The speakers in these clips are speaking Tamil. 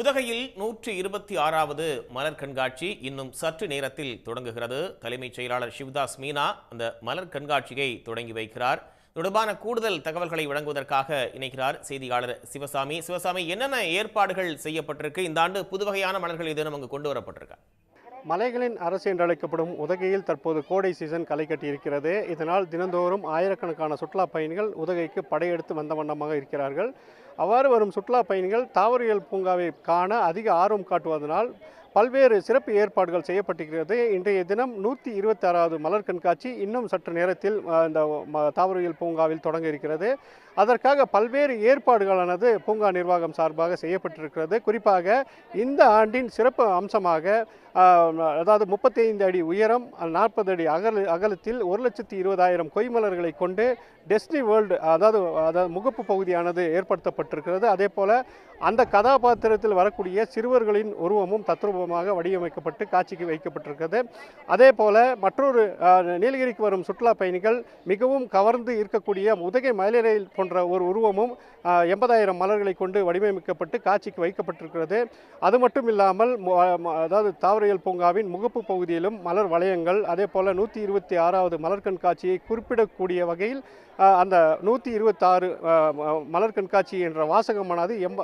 உதகையில் நூற்றி இருபத்தி ஆறாவது மலர் கண்காட்சி இன்னும் சற்று நேரத்தில் தொடங்குகிறது. தலைமைச் செயலாளர் சிவ்தாஸ் மீனா அந்த மலர் கண்காட்சியை தொடங்கி வைக்கிறார். தொடர்பான கூடுதல் தகவல்களை வழங்குவதற்காக இணைக்கிறார் செய்தியாளர் சிவசாமி. சிவசாமி என்னென்ன ஏற்பாடுகள் செய்யப்பட்டிருக்கு? இந்த ஆண்டு புதுவகையான மலர்கள் ஏதேனும் அங்கு கொண்டு வரப்பட்டிருக்கா? மலைகளின் அரசு என்று அழைக்கப்படும் உதகையில் தற்போது கோடை சீசன் களை கட்டியிருக்கிறது. இதனால் தினந்தோறும் ஆயிரக்கணக்கான சுற்றுலா பயணிகள் உதகைக்கு படையெடுத்து வந்த வண்ணமாக இருக்கிறார்கள். அவ்வாறு வரும் சுற்றுலா பயணிகள் தாவரியல் பூங்காவை காண அதிக ஆர்வம் காட்டுவதனால் பல்வேறு சிறப்பு ஏற்பாடுகள் செய்யப்பட்டிருக்கிறது. இன்றைய தினம் நூற்றி இருபத்தி ஆறாவது மலர் கண்காட்சி இன்னும் சற்று நேரத்தில் இந்த தாவரவியல் பூங்காவில் தொடங்க இருக்கிறது. அதற்காக பல்வேறு ஏற்பாடுகளானது பூங்கா நிர்வாகம் சார்பாக செய்யப்பட்டிருக்கிறது. குறிப்பாக இந்த ஆண்டின் சிறப்பு அம்சமாக அதாவது முப்பத்தைந்து அடி உயரம் நாற்பது அடி அகல அகலத்தில் ஒரு லட்சத்தி இருபதாயிரம் கொய்மலர்களை கொண்டு டெஸ்னி வேர்ல்டு அதாவது அதாவது முகப்பு பகுதியானது ஏற்படுத்தப்பட்டிருக்கிறது. அதே போல் அந்த கதாபாத்திரத்தில் வரக்கூடிய சிறுவர்களின் உருவமும் தத்ரூபமாக வடிவமைக்கப்பட்டு காட்சிக்கு வைக்கப்பட்டிருக்கிறது. அதே போல் மற்றொரு நீலகிரிக்கு வரும் சுற்றுலா பயணிகள் மிகவும் கவர்ந்து இருக்கக்கூடிய உதகை மயிலரையில் போன்ற ஒரு உருவமும் எண்பதாயிரம் மலர்களை கொண்டு வடிவமைக்கப்பட்டு காட்சிக்கு வைக்கப்பட்டிருக்கிறது. அது மட்டும் இல்லாமல் அதாவது தாவரியல் பூங்காவின் முகப்பு பகுதியிலும் மலர் வளையங்கள் அதே போல் நூற்றி இருபத்தி ஆறாவது மலர் கண்காட்சியை குறிப்பிடக்கூடிய வகையில் அந்த நூற்றி இருபத்தாறு மலர் கண்காட்சி என்ற வாசகமானது எம்ப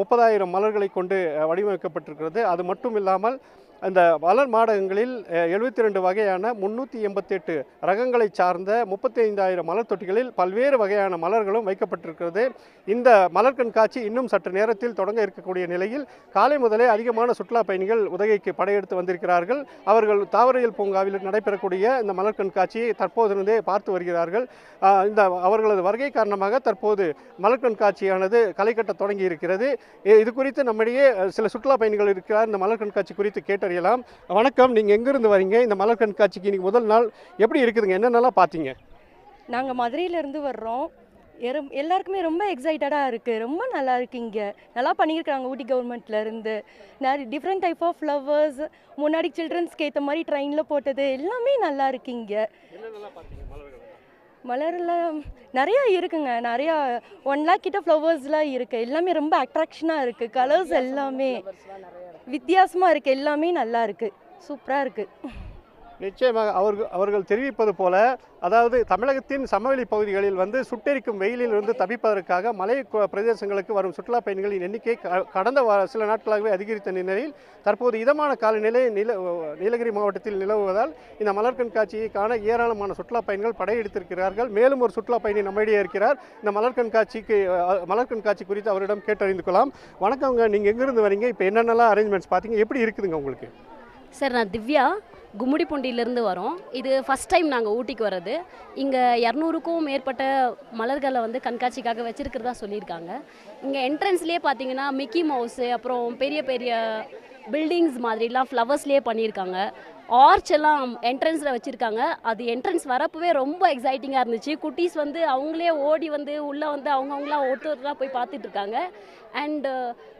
முப்பதாயிரம் மலர்களை கொண்டு வடிவமைக்கப்பட்டிருக்கிறது. அது மட்டும் இல்லாமல் அந்த மலர் மாடகங்களில் எழுபத்தி ரெண்டு வகையான முன்னூற்றி எண்பத்தெட்டு ரகங்களை சார்ந்த முப்பத்தி ஐந்தாயிரம் மலர் தொட்டிகளில் பல்வேறு வகையான மலர்களும் வைக்கப்பட்டிருக்கிறது. இந்த மலர் கண்காட்சி இன்னும் சற்று நேரத்தில் தொடங்க இருக்கக்கூடிய நிலையில் காலை முதலே அதிகமான சுற்றுலா பயணிகள் உதகைக்கு படையெடுத்து வந்திருக்கிறார்கள். அவர்கள் தாவரியல் பூங்காவில் நடைபெறக்கூடிய இந்த மலர் கண்காட்சியை தற்போதிருந்தே பார்த்து வருகிறார்கள். இந்த அவர்களது வருகை காரணமாக தற்போது மலர் கண்காட்சியானது களைக்கட்ட தொடங்கி இருக்கிறது இது குறித்து நம்மிடையே சில சுற்றுலா பயணிகள் இருக்கிறார். இந்த மலர் கண்காட்சி குறித்து கேட்டறியலாம் வணக்கம் நீங்கள் எங்கிருந்து வரீங்க? இந்த மலர் கண்காட்சிக்கு இன்னைக்கு முதல் நாள் எப்படி இருக்குதுங்க? என்னென்னலாம் பார்த்தீங்க? நாங்கள் மதுரையிலேருந்து வர்றோம். எரும் எல்லாருக்குமே ரொம்ப எக்ஸைட்டடாக இருக்குது ரொம்ப நல்லா இருக்கு இங்கே. நல்லா பண்ணியிருக்காங்க ஊட்டி கவர்மெண்ட்லேருந்து நிறைய டிஃப்ரெண்ட் டைப் ஆஃப் ஃப்ளவர்ஸ் முன்னாடி சில்ட்ரன்ஸ்க்கு ஏற்ற மாதிரி ட்ரெயினில் போட்டது எல்லாமே நல்லா இருக்கு இங்கே. மலரில் நிறையா இருக்குங்க. நிறையா ஒன் லேக் கிட்ட ஃப்ளவர்ஸ்லாம் இருக்குது எல்லாமே ரொம்ப அட்ராக்ஷனாக இருக்குது கலர்ஸ் எல்லாமே. வித்தியாசமாக இருக்குது எல்லாமே நல்லா இருக்குது சூப்பராக இருக்குது நிச்சயமாக அவர்கள் அவர்கள் தெரிவிப்பது போல அதாவது தமிழகத்தின் சமவெளி பகுதிகளில் வந்து சுட்டெரிக்கும் வெயிலிலிருந்து தப்பிப்பதற்காக மலை பிரதேசங்களுக்கு வரும் சுற்றுலா பயணிகளின் எண்ணிக்கை கடந்த சில நாட்களாகவே அதிகரித்த நிலையில் தற்போது இதமான காலநிலை நில நீலகிரி மாவட்டத்தில் நிலவுவதால் இந்த மலர் கண்காட்சியை காண ஏராளமான சுற்றுலா பயணிகள் படையெடுத்திருக்கிறார்கள். மேலும் ஒரு சுற்றுலா பயணி நம்மிடையே இருக்கிறார். இந்த மலர் கண்காட்சிக்கு மலர் கண்காட்சி குறித்து அவரிடம் கேட்டறிந்து கொள்ளலாம் வணக்கங்க. நீங்கள் எங்கேருந்து வரீங்க? இப்போ என்னென்னலாம் அரேஞ்ச்மெண்ட்ஸ் பார்த்தீங்க எப்படி இருக்குதுங்க உங்களுக்கு? சார் நான் திவ்யா. கும்முடிப்பூண்டியிலேருந்து வரோம். இது ஃபஸ்ட் டைம் நாங்கள் ஊட்டிக்கு வர்றது. இங்கே இரநூறுக்கும் மேற்பட்ட மலர்களை வந்து கண்காட்சிக்காக வச்சுருக்கிறதா சொல்லியிருக்காங்க. இங்கே என்ட்ரன்ஸ்லேயே பார்த்தீங்கன்னா மிக்கி மவுஸு அப்புறம் பெரிய பெரிய பில்டிங்ஸ் மாதிரிலாம் ஃப்ளவர்ஸ்லேயே பண்ணியிருக்காங்க. ஆர்ச் எல்லாம் என்ட்ரன்ஸில் வச்சுருக்காங்க. அது என்ட்ரன்ஸ் வரப்பவே ரொம்ப எக்ஸைட்டிங்காக இருந்துச்சு. குட்டீஸ் வந்து அவங்களே ஓடி வந்து உள்ளே வந்து அவங்கவுங்களாம் ஒருத்தராக போய் பார்த்துட்டு இருக்காங்க. அண்டு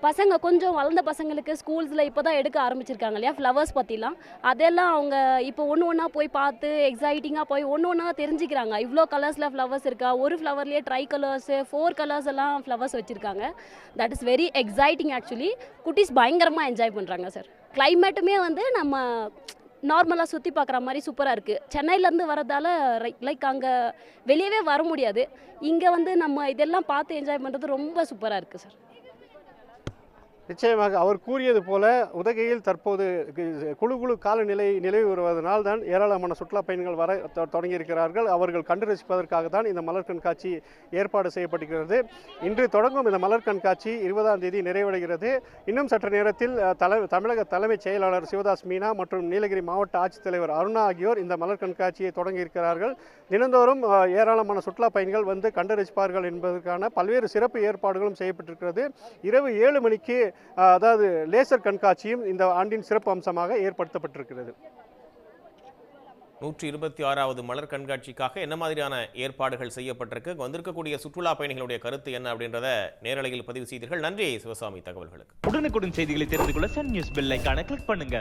பசங்க கொஞ்சம் வளர்ந்த பசங்களுக்கு ஸ்கூல்ஸில் இப்போ தான் எடுக்க ஆரம்பிச்சிருக்காங்க இல்லையா? ஃப்ளவர்ஸ் பற்றிலாம் அதெல்லாம் அவங்க இப்போ ஒன்று ஒன்றா போய் பார்த்து எக்ஸைட்டிங்காக போய் ஒன்று ஒன்றா தெரிஞ்சுக்கிறாங்க. இவ்வளோ கலர்ஸில் ஃப்ளவர்ஸ் இருக்கா? ஒரு ஃப்ளவர்லேயே ட்ரை கலர்ஸு ஃபோர் கலர்ஸ் எல்லாம் ஃப்ளவர்ஸ் வச்சுருக்காங்க. That is very exciting actually குட்டீஸ் பயங்கரமாக என்ஜாய் பண்ணுறாங்க சார் கிளைமேட்டுமே வந்து நம்ம நார்மலாக சுற்றி பார்க்குற மாதிரி சூப்பராக இருக்குது சென்னையிலேருந்து வரதால லைக் அங்கே வெளியவே வர முடியாது. இங்கே வந்து நம்ம இதெல்லாம் பார்த்து என்ஜாய் பண்ணுறது ரொம்ப சூப்பராக இருக்குது சார் நிச்சயமாக அவர் கூறியது போல உதகையில் தற்போது குழு குழு காலநிலை நிலவி வருவதனால் தான் ஏராளமான சுற்றுலா பயணிகள் வர தொ- தொடங்கியிருக்கிறார்கள். அவர்கள் கண்டு ரசிப்பதற்காக தான் இந்த மலர் கண்காட்சி ஏற்பாடு செய்யப்பட்டிருக்கிறது. இன்று தொடங்கும் இந்த மலர் கண்காட்சி இருபதாம் தேதி நிறைவடைகிறது. இன்னும் சற்று நேரத்தில் தலை தமிழக தலைமைச் செயலாளர் சிவதாஸ் மீனா மற்றும் நீலகிரி மாவட்ட ஆட்சித்தலைவர் அருணா ஆகியோர் இந்த மலர் கண்காட்சியை தொடங்கியிருக்கிறார்கள். தினந்தோறும் ஏராளமான சுற்றுலா பயணிகள் வந்து கண்டு ரசிப்பார்கள் என்பதற்கான பல்வேறு சிறப்பு ஏற்பாடுகளும் செய்யப்பட்டிருக்கிறது. இரவு ஏழு மணிக்கு அதாவது லேசர் கண்காட்சியும் இந்த ஆண்டின் சிறப்பு அம்சமாக ஏற்படுத்தப்பட்டிருக்கிறது. நூற்றி இருபத்தி ஆறாவது மலர் கண்காட்சிக்காக என்ன மாதிரியான ஏற்பாடுகள் செய்யப்பட்டிருக்கு? வந்திருக்கக்கூடிய சுற்றுலா பயணிகளுடைய கருத்து என்ன அப்படின்றத நேரலையில் பதிவு செய்தீர்கள். நன்றி சிவசாமி தகவல்களுக்கு. உடனுக்குடன் செய்திகளை தெரிந்து கொள்ள சன் நியூஸ் பெல் ஐகானை கிளிக் பண்ணுங்க.